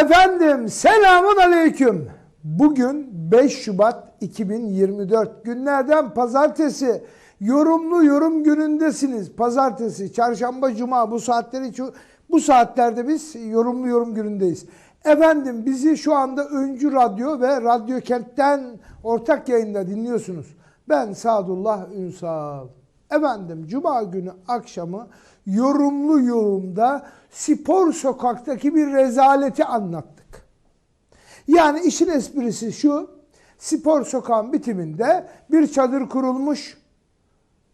Efendim selamun aleyküm. Bugün 5 Şubat 2024 günlerden pazartesi. Yorumlu yorum günündesiniz. Pazartesi, çarşamba, cuma bu saatleri bu saatlerde biz yorumlu yorum günündeyiz. Efendim bizi şu anda Öncü Radyo ve Radyo Kent'ten ortak yayında dinliyorsunuz. Ben Sadullah Ünsal. Efendim Cuma günü akşamı yorumlu yorumda spor sokaktaki bir rezaleti anlattık. Yani işin esprisi şu, spor sokağın bitiminde bir çadır kurulmuş.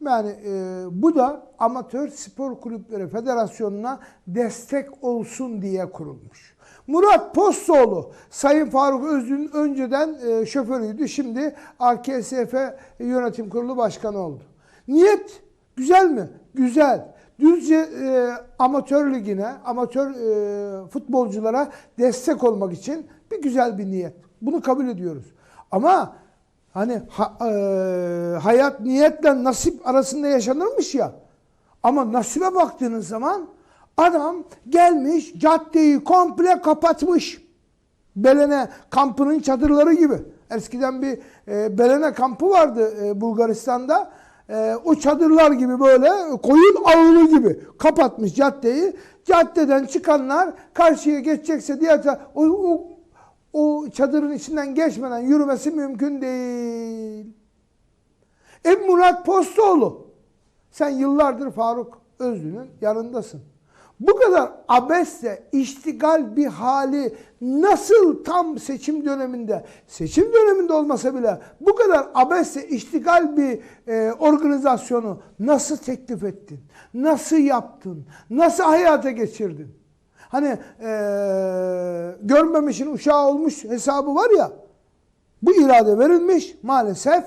Yani e, bu da Amatör Spor Kulüpleri Federasyonu'na destek olsun diye kurulmuş. Murat Postoğlu, Sayın Faruk Özlü'nün önceden e, şoförüydü. Şimdi AKSF Yönetim Kurulu Başkanı oldu. Niyet güzel mi? Güzel. Düzce e, amatör ligine, amatör e, futbolculara destek olmak için bir güzel bir niyet. Bunu kabul ediyoruz. Ama hani ha- e, hayat niyetle nasip arasında yaşanırmış ya. Ama nasibe baktığınız zaman adam gelmiş caddeyi komple kapatmış. Belene kampının çadırları gibi. Eskiden bir e, Belene kampı vardı e, Bulgaristan'da. E, o çadırlar gibi böyle koyun ağılı gibi kapatmış caddeyi. Caddeden çıkanlar karşıya geçecekse diğer o, o, o çadırın içinden geçmeden yürümesi mümkün değil. E Murat Postoğlu. Sen yıllardır Faruk Özlü'nün yanındasın. Bu kadar abesle iştigal bir hali nasıl tam seçim döneminde, seçim döneminde olmasa bile bu kadar abesle iştigal bir e, organizasyonu nasıl teklif ettin? Nasıl yaptın? Nasıl hayata geçirdin? Hani e, görmemişin uşağı olmuş hesabı var ya, bu irade verilmiş maalesef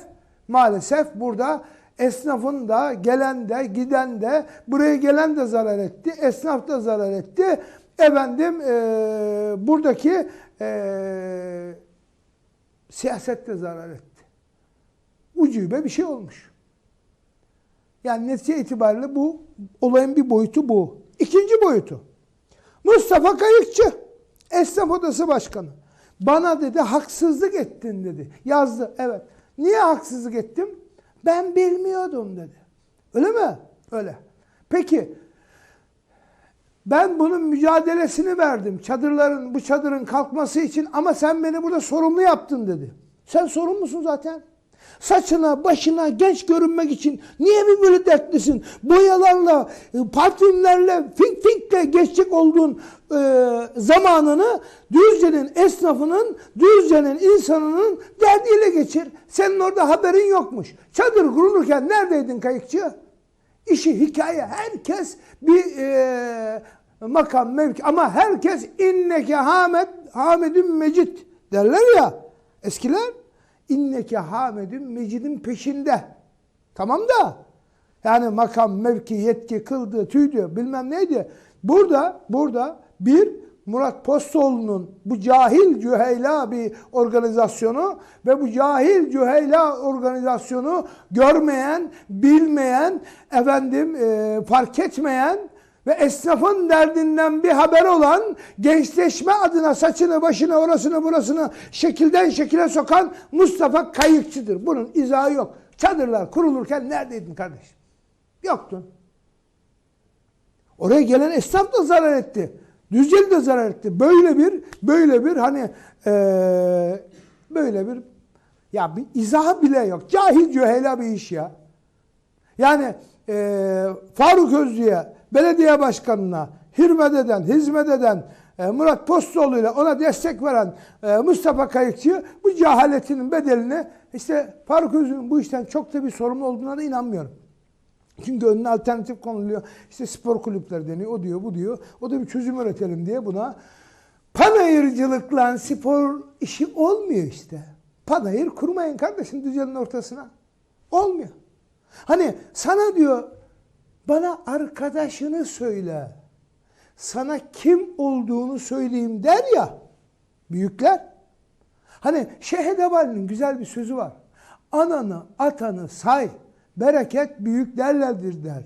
maalesef burada esnafın da gelen de giden de buraya gelen de zarar etti. Esnaf da zarar etti. Efendim eee, buradaki eee siyaset de zarar etti. Ucube bir şey olmuş. Yani netice itibariyle bu olayın bir boyutu bu. İkinci boyutu. Mustafa Kayıkçı, Esnaf Odası Başkanı. Bana dedi haksızlık ettin dedi. Yazdı. Evet. Niye haksızlık ettim? Ben bilmiyordum dedi. Öyle mi? Öyle. Peki ben bunun mücadelesini verdim. Çadırların, bu çadırın kalkması için ama sen beni burada sorumlu yaptın dedi. Sen sorumlusun zaten. Saçına, başına genç görünmek için niye bir böyle dertlisin? Boyalarla, e, parfümlerle, fink finkle geçecek olduğun e, zamanını Düzce'nin esnafının, Düzce'nin insanının derdiyle geçir. Senin orada haberin yokmuş. Çadır kurulurken neredeydin kayıkçı? İşi hikaye. Herkes bir e, makam mevki ama herkes inneke hamed hamedün mecid derler ya eskiler. İnneke hamedün mecidin peşinde. Tamam da yani makam, mevki, yetki, kıldı, tüydü bilmem neydi. Burada, burada bir Murat Postoğlu'nun bu cahil cüheyla bir organizasyonu ve bu cahil cüheyla organizasyonu görmeyen, bilmeyen, efendim e, fark etmeyen ve esnafın derdinden bir haber olan gençleşme adına saçını, başını, orasını, burasını şekilden şekile sokan Mustafa Kayıkçı'dır. Bunun izahı yok. Çadırlar kurulurken neredeydin kardeşim? Yoktun. Oraya gelen esnaf da zarar etti. Düzceli de zarar etti. Böyle bir böyle bir hani eee, böyle bir ya bir izahı bile yok. Cahil cühela bir iş ya. Yani eee, Faruk Özlü'ye, belediye başkanına hürmet eden, hizmet eden e, Murat Postoğlu ile ona destek veren e, Mustafa Kayıkçı bu cehaletinin bedelini işte Faruk Özlü'nün bu işten çok da bir sorumlu olduğuna da inanmıyorum. Çünkü önüne alternatif konuluyor. İşte spor kulüpleri deniyor. O diyor, bu diyor. O da bir çözüm üretelim diye buna. Panayırcılıkla spor işi olmuyor işte. Panayır kurmayın kardeşim düzenin ortasına. Olmuyor. Hani sana diyor bana arkadaşını söyle. Sana kim olduğunu söyleyeyim der ya büyükler. Hani Şeyh Edebali'nin güzel bir sözü var. Ananı atanı say, bereket büyük derlerdir der.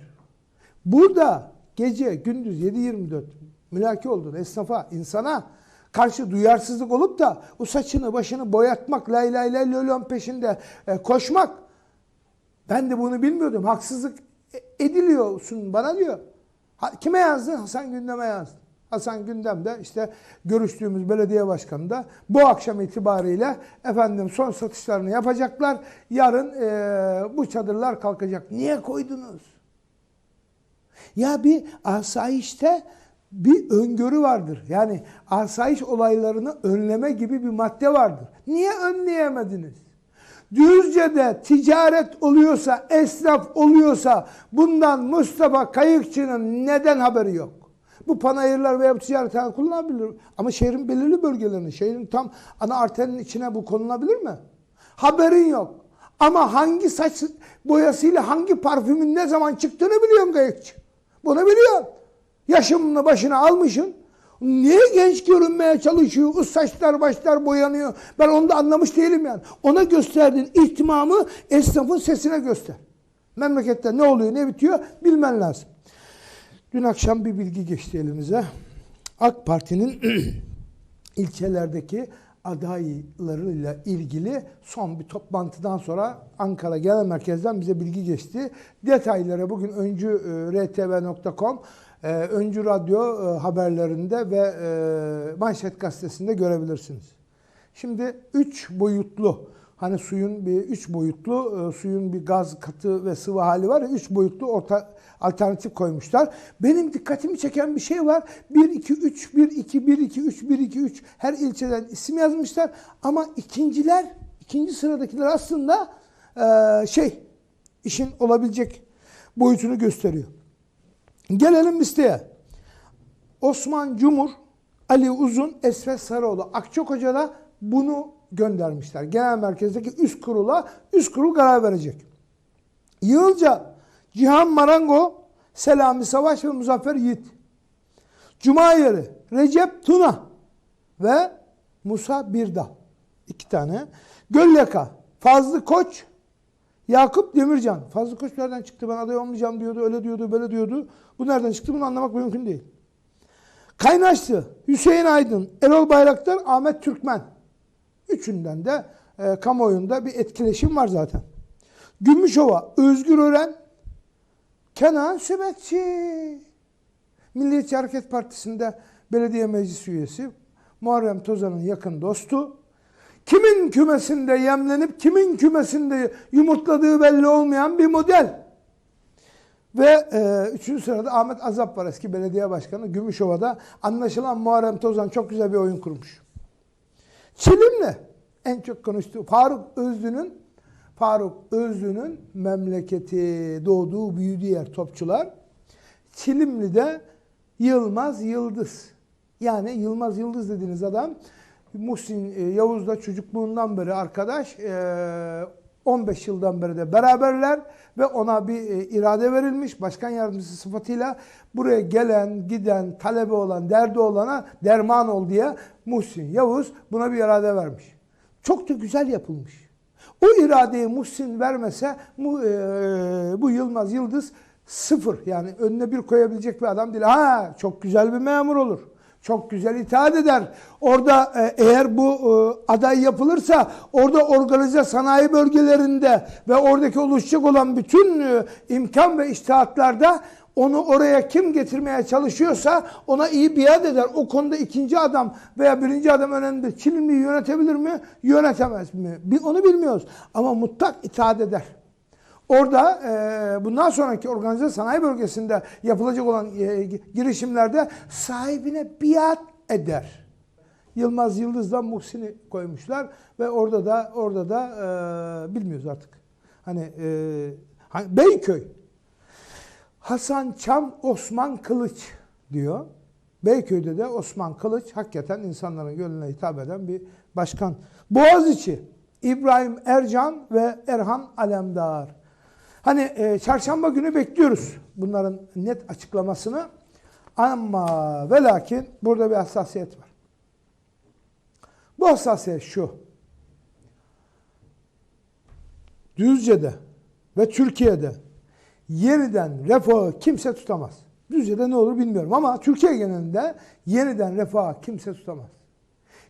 Burada gece gündüz 7-24 mülaki oldun esnafa, insana karşı duyarsızlık olup da o saçını başını boyatmak, lay lay lay lolon peşinde e, koşmak. Ben de bunu bilmiyordum. Haksızlık ediliyorsun bana diyor. Kime yazdın? Hasan Gündem'e yazdın. Hasan Gündem de işte görüştüğümüz belediye başkanı da bu akşam itibariyle efendim son satışlarını yapacaklar. Yarın e, bu çadırlar kalkacak. Niye koydunuz? Ya bir asayişte bir öngörü vardır. Yani asayiş olaylarını önleme gibi bir madde vardır. Niye önleyemediniz? Düzce'de ticaret oluyorsa, esnaf oluyorsa bundan Mustafa Kayıkçı'nın neden haberi yok? Bu panayırlar veya ticaret kullanılabilir. Ama şehrin belirli bölgelerinin, şehrin tam ana arterinin içine bu konulabilir mi? Haberin yok. Ama hangi saç boyasıyla hangi parfümün ne zaman çıktığını biliyorum Kayıkçı. Bunu biliyorsun. Yaşımını başına almışsın. Niye genç görünmeye çalışıyor? O saçlar başlar boyanıyor. Ben onu da anlamış değilim yani. Ona gösterdiğin ihtimamı esnafın sesine göster. Memlekette ne oluyor ne bitiyor bilmen lazım. Dün akşam bir bilgi geçti elimize. AK Parti'nin ilçelerdeki adaylarıyla ilgili son bir toplantıdan sonra Ankara Genel Merkez'den bize bilgi geçti. Detayları bugün öncü e, rtv.com, öncü radyo e, haberlerinde ve e, manşet gazetesinde görebilirsiniz. Şimdi üç boyutlu hani suyun bir üç boyutlu e, suyun bir gaz katı ve sıvı hali var üç boyutlu orta alternatif koymuşlar. Benim dikkatimi çeken bir şey var. 1 2 3 1 2 1 2 3 1 2 3 her ilçeden isim yazmışlar ama ikinciler ikinci sıradakiler aslında şey işin olabilecek boyutunu gösteriyor. Gelelim listeye. Osman Cumhur, Ali Uzun, Esvet Sarıoğlu, Akçakoca'da bunu göndermişler. Genel merkezdeki üst kurula, üst kurul karar verecek. Yığılca, Cihan Marango, Selami Savaş ve Muzaffer Yiğit. Cuma yeri, Recep Tuna ve Musa Birda. İki tane. Gölyaka, Fazlı Koç, Yakup Demircan. Fazlı Koç nereden çıktı? Ben aday olmayacağım diyordu, öyle diyordu, böyle diyordu. Bu nereden çıktı? Bunu anlamak mümkün değil. Kaynaştı. Hüseyin Aydın, Erol Bayraktar, Ahmet Türkmen. Üçünden de e, kamuoyunda bir etkileşim var zaten. Gümüşova, Özgür Ören, Kenan Sübekçi. Milliyetçi Hareket Partisi'nde belediye meclis üyesi. Muharrem Tozan'ın yakın dostu. Kimin kümesinde yemlenip kimin kümesinde yumurtladığı belli olmayan bir model. Ve e, üçüncü sırada Ahmet Azap var eski belediye başkanı Gümüşova'da. Anlaşılan Muharrem Tozan çok güzel bir oyun kurmuş. Çilimle en çok konuştuğu Faruk Özlü'nün Faruk Özlü'nün memleketi, doğduğu, büyüdüğü yer topçular. Çilimli'de Yılmaz Yıldız. Yani Yılmaz Yıldız dediğiniz adam Muhsin e, Yavuz'la çocukluğundan beri arkadaş. E, 15 yıldan beri de beraberler ve ona bir e, irade verilmiş başkan yardımcısı sıfatıyla buraya gelen, giden, talebe olan, derdi olana derman ol diye Muhsin Yavuz buna bir irade vermiş. Çok da güzel yapılmış. O iradeyi Muhsin vermese bu, e, bu Yılmaz Yıldız sıfır yani önüne bir koyabilecek bir adam değil. Ha çok güzel bir memur olur. Çok güzel itaat eder. Orada e, eğer bu e, aday yapılırsa orada organize sanayi bölgelerinde ve oradaki oluşacak olan bütün e, imkan ve iştihatlarda onu oraya kim getirmeye çalışıyorsa ona iyi biat eder. O konuda ikinci adam veya birinci adam önemli. Çilimli'yi yönetebilir mi? Yönetemez mi? Onu bilmiyoruz. Ama mutlak itaat eder. Orada e, bundan sonraki organize sanayi bölgesinde yapılacak olan e, girişimlerde sahibine biat eder. Yılmaz Yıldız'dan Muhsin'i koymuşlar ve orada da orada da e, bilmiyoruz artık. Hani e, Beyköy Hasan Çam Osman Kılıç diyor. Beyköy'de de Osman Kılıç hakikaten insanların gönlüne hitap eden bir başkan. Boğaziçi İbrahim Ercan ve Erhan Alemdar. Hani e, çarşamba günü bekliyoruz bunların net açıklamasını. Ama ve lakin burada bir hassasiyet var. Bu hassasiyet şu. Düzce'de ve Türkiye'de yeniden refahı kimse tutamaz. Düzce'de ne olur bilmiyorum ama Türkiye genelinde yeniden refahı kimse tutamaz.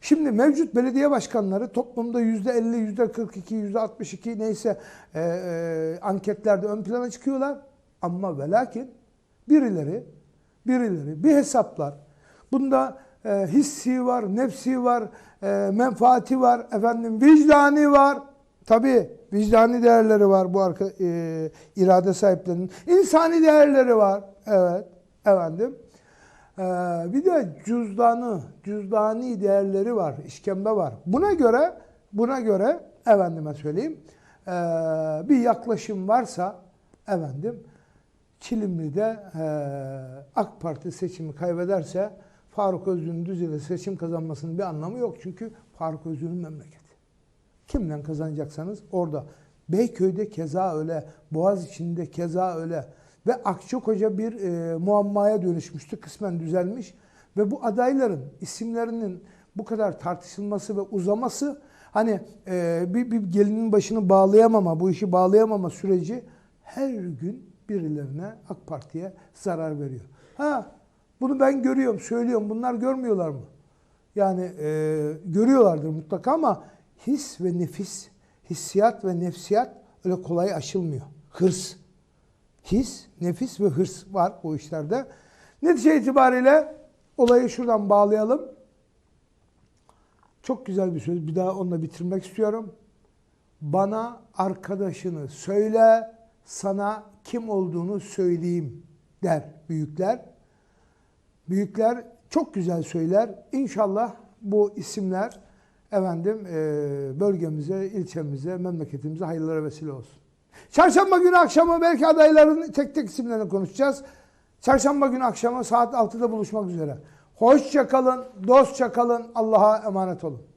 Şimdi mevcut belediye başkanları toplumda yüzde 50, yüzde 42, yüzde 62 neyse e, e, anketlerde ön plana çıkıyorlar. Ama ve lakin birileri, birileri bir hesaplar. Bunda e, hissi var, nefsi var, e, menfaati var, efendim vicdani var. Tabii vicdani değerleri var bu arka, e, irade sahiplerinin. İnsani değerleri var. Evet, efendim. Ee, bir de cüzdanı, cüzdani değerleri var, işkembe var. Buna göre, buna göre efendime söyleyeyim, ee, bir yaklaşım varsa efendim Çilimli'de ee, AK Parti seçimi kaybederse Faruk Özgür'ün Düzce'de seçim kazanmasının bir anlamı yok. Çünkü Faruk Özgür'ün memleketi. Kimden kazanacaksanız orada. Beyköy'de keza öyle, Boğaziçi'nde keza öyle. Ve Akçakoca bir e, muammaya dönüşmüştü, kısmen düzelmiş. Ve bu adayların isimlerinin bu kadar tartışılması ve uzaması, hani e, bir, bir gelinin başını bağlayamama, bu işi bağlayamama süreci her gün birilerine, AK Parti'ye zarar veriyor. Ha, bunu ben görüyorum, söylüyorum. Bunlar görmüyorlar mı? Yani e, görüyorlardır mutlaka ama his ve nefis, hissiyat ve nefsiyat öyle kolay aşılmıyor. Hırs. His, nefis ve hırs var bu işlerde. Netice itibariyle olayı şuradan bağlayalım. Çok güzel bir söz. Bir daha onunla bitirmek istiyorum. Bana arkadaşını söyle, sana kim olduğunu söyleyeyim der büyükler. Büyükler çok güzel söyler. İnşallah bu isimler efendim e, bölgemize, ilçemize, memleketimize hayırlara vesile olsun. Çarşamba günü akşamı belki adayların tek tek isimlerini konuşacağız. Çarşamba günü akşamı saat 6'da buluşmak üzere. Hoşça kalın, dostça kalın, Allah'a emanet olun.